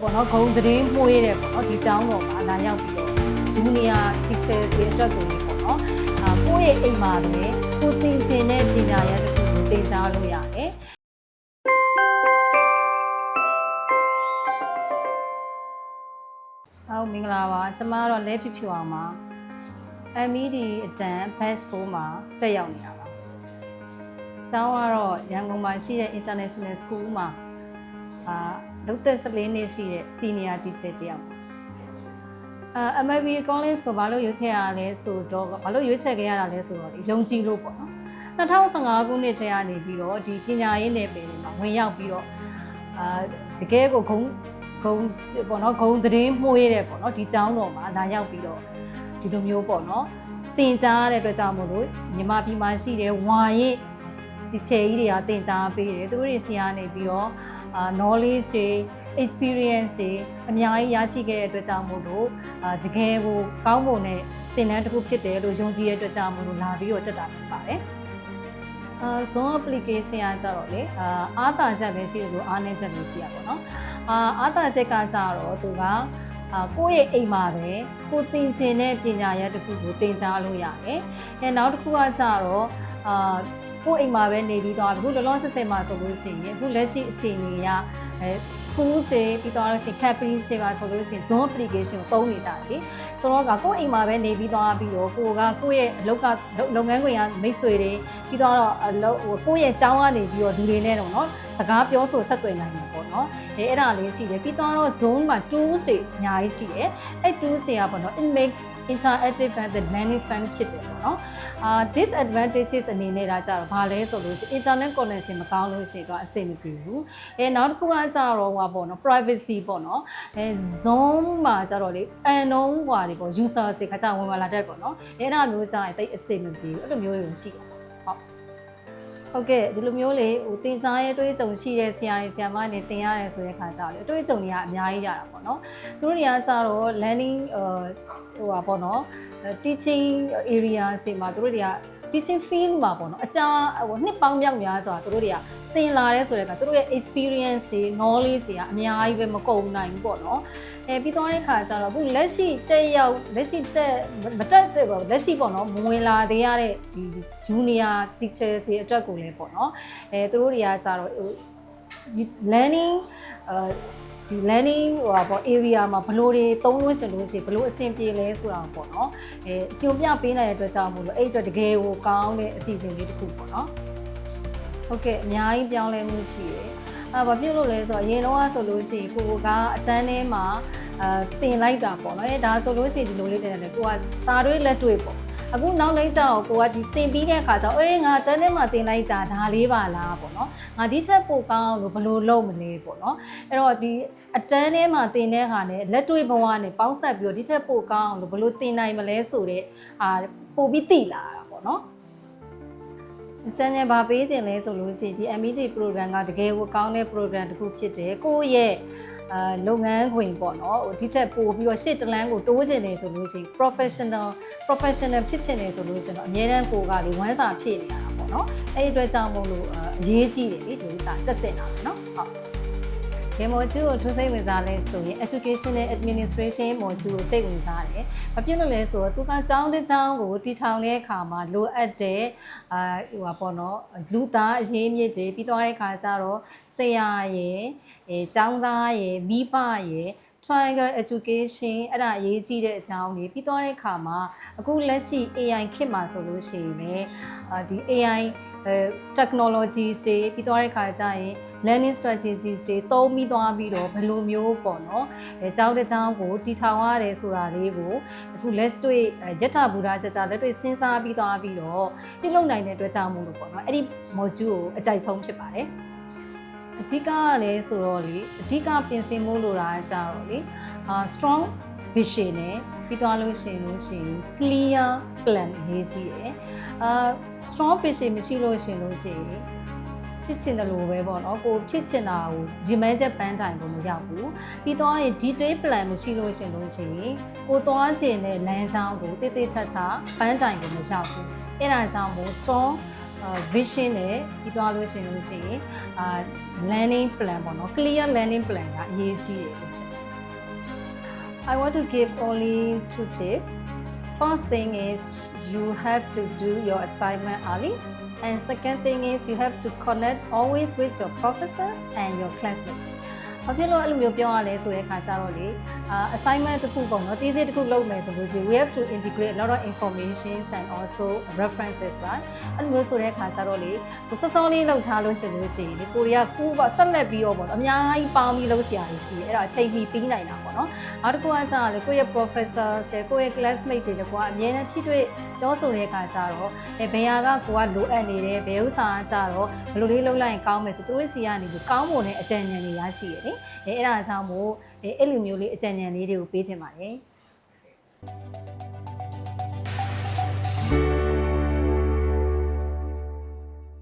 ပေါ့နော်ဂုံသတင်းမှုရတဲ့ပေါ့နော်ဒီကျောင်းတော်မှာလာရောက်ပြီးတော့ junior teachers တွေအတွက်ကိုပေါ့နော်အာကိုယ့်ရဲ့အိမ်မှာပဲကိုသင်ခြင်းတဲ့ပညာရပ်တစ်ခုကိုသင်ကြားလို့ရတယ်ဟုတ်မင်္ဂလာပါကျမကတော့လဲဖြူဖြူအောင်ပါ MED အတန် Best 4မှာတက်ရောက်နေတာပါ။ကျောင်းကတော့ရန်ကုန်မှာရှိတဲ့ International School မှာအာ လုပ်သက်14နှစ်ရှိတဲ့ Senior Teacher တယောက်ပါ။အာ MIB College ကိုဘာလို့ရွေးခဲ့ရလဲဆိုတော့ဘာလို့ရွေးချယ်ခဲ့ရတာလဲဆိုတော့ဒီယုံကြည်လို့ပေါ့နော်။2015ခုနှစ်ထဲကနေပြီးတော့ဒီပညာရေးနယ်ပယ်တွေမှာဝင်ရောက်ပြီးတော့အာတကယ်ကိုဂုံဂုံပေါ့နော်ဂုံသတင်းမှုရတဲ့ပေါ့နော်ဒီကျောင်းတော်မှာလာရောက်ပြီးတော့ဒီလိုမျိုးပေါ့နော်တင်ကြားရတဲ့အတွက်ကြောင့်မို့လို့ညီမပြည်မှာရှိတဲ့ဝါရင်စီချေကြီးတွေကတင်ကြားပေးတယ်သူတို့တွေဆီကနေပြီးတော့အာ knowledge တွေ experience တွေအများကြီးရရှိခဲ့တဲ့အတွက်ကြောင့်မို့လို့အာတကယ်ကိုကောင်းပုံနဲ့သင်တန်းတစ်ခုဖြစ်တယ်လို့ယုံကြည်တဲ့အတွက်ကြောင့်မို့လို့လာပြီးတော့တက်တာဖြစ်ပါတယ်အာ Zoom application ကကြတော့လေအာအားသာချက်လည်းရှိတယ်လို့အားနည်းချက်လည်းရှိရပါတော့။အာအားသာချက်ကကြတော့သူကအာကိုယ့်ရဲ့အိမ်မှာပဲကိုသင်ခြင်းတဲ့ပညာရပ်တစ်ခုကိုသင်ကြားလို့ရတယ်။အဲနောက်တစ်ခုကကြတော့အာ ကိုယ့်အိမ်မှာပဲနေပြီးတော့အခုလောလောဆယ်ဆယ်မှာဆိုလို့ရှိရင်အခုလက်ရှိအခြေအနေကအဲ school တွေပြီးတော့လို့ရှိရင် companies တွေပါဆိုလို့ရှိရင် Zoom application ကိုသုံးနေကြတယ်။ဆိုတော့ကကိုယ့်အိမ်မှာပဲနေပြီးသွားပြီးတော့ကိုကကိုယ့်ရဲ့အလုပ်ကလုပ်ငန်းခွင်ကမိတ်ဆွေတွေပြီးတော့အလုပ်ဟိုကိုယ့်ရဲ့ကျောင်းကနေပြီးတော့လူတွေနဲ့တော့เนาะစကားပြောဆိုဆက်သွယ်နိုင်မှာပေါ့နော်။အဲအဲ့ဒါလေးရှိတယ်ပြီးတော့ Zoom မှာ tools တွေအများကြီးရှိတယ်။အဲ့ tools တွေကပေါ့နော် it makes interactive and the many fun ဖြစ်တယ်ပေါ့နော်။အာ disadvantages အနေနဲ့ဒါကြတော့ဘာလဲဆိုလို့ရှိရင် internet connection မကောင်းလို့ရှိရင်တော့အဆင်မပြေဘူး။အဲနောက်တစ်ခုကကြတော့ဟိုပေါ့နော် privacy ပေါ့နော်။အဲ Zoom မှာကြတော့လေ unknown ဟွာတွေပေါ့ user တွေခါကြဝင်လာတတ်ပေါ့နော်။အဲအဲ့ဒါမျိုးကြရင်တိတ်အဆင်မပြေဘူး။အဲ့လိုမျိုးတွေရှိတယ်။ဟုတ် ဟုတ်ကဲ့ဒီလိုမျိုးလေဟိုတင်စားရဲ့အတွေ့အကြုံရှိတဲ့ဆရာကြီးဆရာမတွေတင်ရတယ်ဆိုတဲ့ခါကြတော့လေအတွေ့အကြုံတွေကအများကြီးရတာပေါ့နော်သူတို့တွေကကြတော့ learning ဟိုဟာပေါ့နော် teaching area စီမှာသူတို့တွေက teaching field မှာပေါ့နော်အကြာဟိုနှစ်ပေါင်းမြောက်များစွာသူတို့တွေကသင်လာတဲ့ဆိုတဲ့ကသူတို့ရဲ့ experience တွေ knowledge တွေကအများကြီးပဲမကုန်နိုင်ဘူးပေါ့နော်အဲပြီးသွားတဲ့ခါကျတော့အခုလက်ရှိတက်ရောက်လက်ရှိတက်မတက်တဲ့ပေါ့လက်ရှိပေါ့နော်မဝင်လာသေးရတဲ့ဒီ junior teachers တွေအတွက်ကိုလည်းပေါ့နော်အဲသူတို့တွေကကြတော့ဟို learning အဲ ဒီ learning ဟိုပါပေါ့ area မှာဘလို့တွေသုံးလို့ရှင်လို့ရှိဘလို့အဆင်ပြေလဲဆိုတာပေါ့နော်အဲညွှန်ပြပေးနိုင်တဲ့အတွက်ကြောင့်မို့လို့အဲ့အတွက်တကယ်ကိုကောင်းတဲ့အစီအစဉ်လေးတစ်ခုပေါ့နော်ဟုတ်ကဲ့အများကြီးပြောင်းလဲမှုရှိတယ်အာဘာဖြစ်လို့လဲဆိုတော့အရင်တော့ဆိုလို့ရှိရင်ကိုကအတန်းထဲမှာအာတင်လိုက်တာပေါ့နော်အဲဒါဆိုလို့ရှိရင်ဒီလိုလေးတင်တယ်ကိုကစာတွေးလက်တွေပေါ့ အခုနောက်လိုက်ကြတော့ကိုကဒီတင်ပြီးတဲ့အခါကျတော့အေးငါတန်းထဲမှာတင်လိုက်တာဒါလေးပါလားပေါ့နော်ငါဒီထက်ပိုကောင်းလို့ဘယ်လိုလုပ်မလဲပေါ့နော်အဲ့တော့ဒီအတန်းထဲမှာတင်တဲ့ဟာနဲ့လက်တွေ့ဘဝနဲ့ပေါင်းဆက်ပြီးတော့ဒီထက်ပိုကောင်းလို့ဘယ်လိုတင်နိုင်မလဲဆိုတဲ့အာပို့ပြီးသိလာတာပေါ့နော်အကျဉ်းချင်းဗာပေးခြင်းလဲဆိုလို့ရှိရင်ဒီ MED program ကတကယ်ကိုကောင်းတဲ့ program တစ်ခုဖြစ်တယ်ကိုယ့်ရဲ့ အာလုပ်ငန်းခွင်ပေါ့နော်ဟိုဒီထက်ပိုပြီးတော့ရှေ့တလန်းကိုတိုးချင်နေဆိုလို့ရှိရင် professional professional ဖြစ်ချင်နေဆိုလို့ရှိရင်တော့အများတန်းကိုကလေဝမ်းစာဖြစ်နေရတာပေါ့နော်အဲ့ဒီအတွက်ကြောင့်မို့လို့အရေးကြီးတယ်လေဒီဥစ္စာတက်တင်တာနော်ဟုတ် ဒီ module ကိုထူးစိတ်ဝင်စားလဲဆိုရင် education နဲ့ administration module ကိုစိတ်ဝင်စားတယ်။ဘာဖြစ်လို့လဲဆိုတော့သူကကျောင်းတစ်ကျောင်းကိုတည်ထောင်တဲ့အခါမှာလိုအပ်တဲ့အာဟိုပါပေါ့နော်လူသားအရေးမြစ်တွေပြီးသွားတဲ့အခါကျတော့ဆရာရယ်အဲကျောင်းသားရယ်မိဘရယ် triangle education အဲ့ဒါအရေးကြီးတဲ့အကြောင်းတွေပြီးသွားတဲ့အခါမှာအခုလက်ရှိ AI ခေတ်မှာဆိုလို့ရှိရင်လည်းအာဒီ AI အဲ technologies တွေပြီးသွားတဲ့အခါကျရင် learning strategies တွေသုံးပြီးသွားပြီးတော့ဘယ်လိုမျိုးပေါ့နော်အဲကျောင်းတစ်ကျောင်းကိုတီထောင်ရတယ်ဆိုတာလေးကိုအခုလက်တွေ့ယထာဘူရာကြကြလက်တွေ့စဉ်းစားပြီးသွားပြီးတော့ပြုလုပ်နိုင်တဲ့အတွက်ကြောင့်မို့လို့ပေါ့နော်အဲ့ဒီ module ကိုအကြိုက်ဆုံးဖြစ်ပါတယ်အဓိကကလည်းဆိုတော့လေအဓိကပြင်ဆင်မှုလိုတာကြတော့လေအာ strong vision နဲ့ပြီးသွားလို့ရှိရင်လို့ရှိရင် clear plan ရေးကြည့်ရယ်အာ strong vision မရှိလို့ရှိရင်လို့ရှိရင် ဖြစ်ချင်တယ်လို့ပဲပေါ့နော်ကိုဖြစ်ချင်တာကိုရည်မှန်းချက်ပန်းတိုင်ကိုမရောက်ဘူးပြီးတော့ရင် detail plan မရှိလို့ရှိရင်လို့ရှိရင်ကိုသွားချင်တဲ့လမ်းကြောင်းကိုတိတိကျကျပန်းတိုင်ကိုမရောက်ဘူးအဲ့ဒါကြောင့်မို့ strong vision နဲ့ပြီးသွားလို့ရှိရင်လို့ရှိရင်အာ learning plan ပေါ့နော် clear learning plan ကအရေးကြီးတယ်လို့ထင်တယ် I want to give only two tips. First thing is you have to do your assignment early. And second thing is you have to connect always with your professors and your classmates. ဘာဖြစ်လို့အဲ့လိုမျိုးပြောရလဲဆိုတဲ့အခါကျတော့လေအာ assignment တစ်ခုပေါ့နော် thesis တစ်ခုလုပ်မယ်ဆိုလို့ရှိရင် we have to integrate a lot of informations and also references right အဲ့လိုမျိုးဆိုတဲ့အခါကျတော့လေကိုစောစောလေးလောက်ထားလို့ရှိလို့ရှိရင်ဒီကိုရီးယားကိုပေါ့ဆက်လက်ပြီးတော့ပေါ့နော်အများကြီးပေါင်းပြီးလုပ်စရာတွေရှိတယ်အဲ့တော့အချိန်မီပြီးနိုင်တာပေါ့နော်နောက်တစ်ခုကစားလေကိုယ့်ရဲ့ professor တွေကိုယ့်ရဲ့ classmate တွေလည်းကိုကအမြဲတမ်းထိတွေ့ပြောဆိုတဲ့အခါကျတော့အဲဘယ်ဟာကကိုကလိုအပ်နေတယ်ဘယ်ဥစ္စာကကြတော့ဘယ်လိုလေးလုပ်လိုက်ရင်ကောင်းမယ်ဆိုသူတို့ရှိရနေပြီးကောင်းမွန်တဲ့အကြံဉာဏ်တွေရရှိရတယ်လေအဲအဲ့ဒါကြောင့်မို့အဲအဲ့လိုမျိုးလေးအကြံဉာဏ်လေးတွေကိုပေးခြင်းပါတယ်